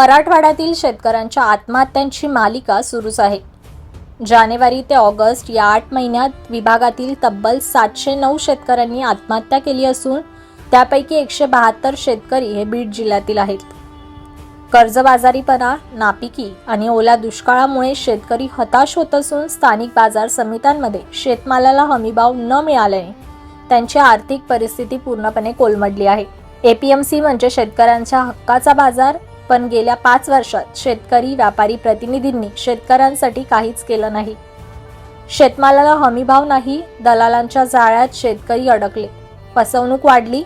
मराठवाड्यातील शेतकऱ्यांच्या आत्महत्यांची मालिका सुरूच आहे. जानेवारी ते ऑगस्ट या आठ महिन्यात विभागातील तब्बल सातशे नऊ शेतकऱ्यांनी आत्महत्या केली असून त्यापैकी एकशे बहात्तर शेतकरी हे बीड जिल्ह्यातील आहेत. कर्जबाजारीपणा नापिकी आणि ओल्या दुष्काळामुळे शेतकरी हताश होत असून स्थानिक बाजार समित्यांमध्ये शेतमालाला हमीभाव न मिळाल्याने त्यांची आर्थिक परिस्थिती पूर्णपणे कोलमडली आहे. एपीएमसी म्हणजे शेतकऱ्यांच्या हक्काचा बाजार पण गेल्या पाच वर्षात शेतकरी व्यापारी प्रतिनिधींनी शेतकऱ्यांसाठी काहीच केलं नाही. शेतमालाला हमीभाव नाही दलालांच्या जाळ्यात शेतकरी अडकले. फसवणूक वाढली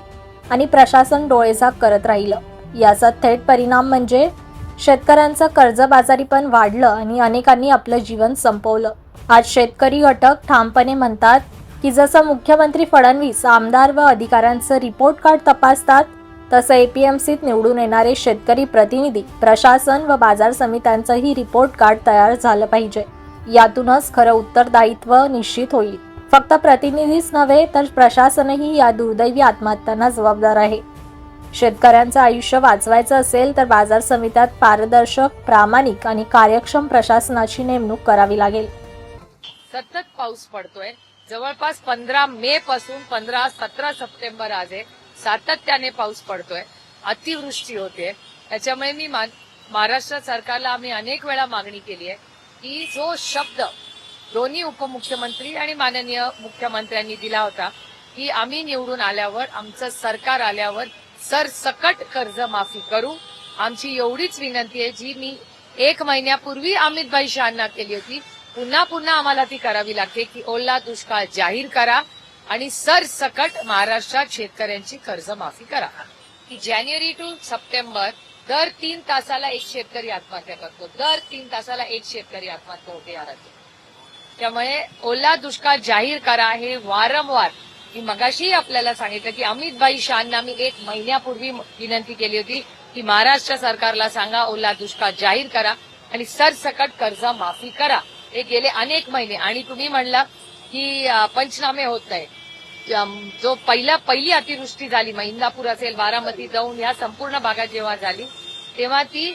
आणि प्रशासन डोळेझाक करत राहिलं. याचा थेट परिणाम म्हणजे शेतकऱ्यांचं कर्जबाजारीपण वाढलं आणि अनेकांनी आपलं जीवन संपवलं. आज शेतकरी घटक ठामपणे म्हणतात की जसं मुख्यमंत्री फडणवीस आमदार व अधिकाऱ्यांचं रिपोर्ट कार्ड तपासतात तसं एपीएमसीत निवडून येणारे शेतकरी प्रतिनिधी प्रशासन व बाजार समित्यांचंही रिपोर्ट कार्ड तयार झालं पाहिजे. यातूनच खरं उत्तरदायित्व निश्चित होईल. फक्त प्रतिनिधीच नव्हे तर प्रशासनही या दुर्दैवी आत्महत्यांना जबाबदार आहे. शेतकऱ्यांचं आयुष्य वाचवायचं असेल तर बाजार समित्यात पारदर्शक प्रामाणिक आणि कार्यक्षम प्रशासनाची नेमणूक करावी लागेल. सतत पाऊस पडतोय. जवळपास पंधरा मे पासून पंधरा सतरा सप्टेंबर आज आहे. सातत्याने पाऊस पडतोय अतिवृष्टी होते त्याच्यामुळे मी महाराष्ट्र सरकारला आम्ही अनेक वेळा मागणी केली आहे की जो शब्द दोन्ही उपमुख्यमंत्री आणि माननीय मुख्यमंत्र्यांनी दिला होता की आम्ही निवडून आल्यावर आमचं सरकार आल्यावर सरसकट कर्ज माफी करू. आमची एवढीच विनंती आहे जी मी एक महिन्यापूर्वी अमितभाई शहांना केली होती पुन्हा पुन्हा आम्हाला ती करावी लागते की ओला दुष्काळ जाहीर करा. आणि सरसकट महाराष्ट्रात शेतकऱ्यांची कर्जमाफी करा. की जानेवारी टू सप्टेंबर दर तीन तासाला एक शेतकरी आत्महत्या करतो. दर तीन तासाला एक शेतकरी आत्महत्या होते या राज्यात. त्यामुळे ओला दुष्काळ जाहीर करा हे वारंवार. मी मगाशी आपल्याला सांगितलं की अमितभाई शहांना मी एक महिन्यापूर्वी विनंती केली होती की महाराष्ट्र सरकारला सांगा ओला दुष्काळ जाहीर करा आणि सरसकट कर्ज माफी करा. हे गेले अनेक महिने. आणि तुम्ही म्हणला की पंचनामे होत नाही जो पहिला पहिली अतिवृष्टी झाली मग इंदापूर असेल बारामती जाऊन या संपूर्ण भागात जेव्हा झाली तेव्हा ती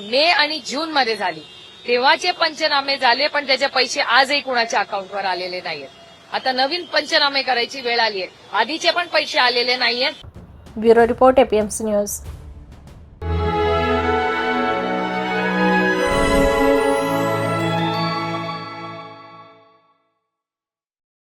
मे आणि जून मध्ये झाली. तेव्हाचे पंचनामे झाले पण त्याचे पैसे आजही कुणाच्या अकाउंटवर आलेले नाहीयेत. आता नवीन पंचनामे करायची वेळ आली आहे. आधीचे पण पैसे आलेले नाहीयेत. Bureau report APMC news.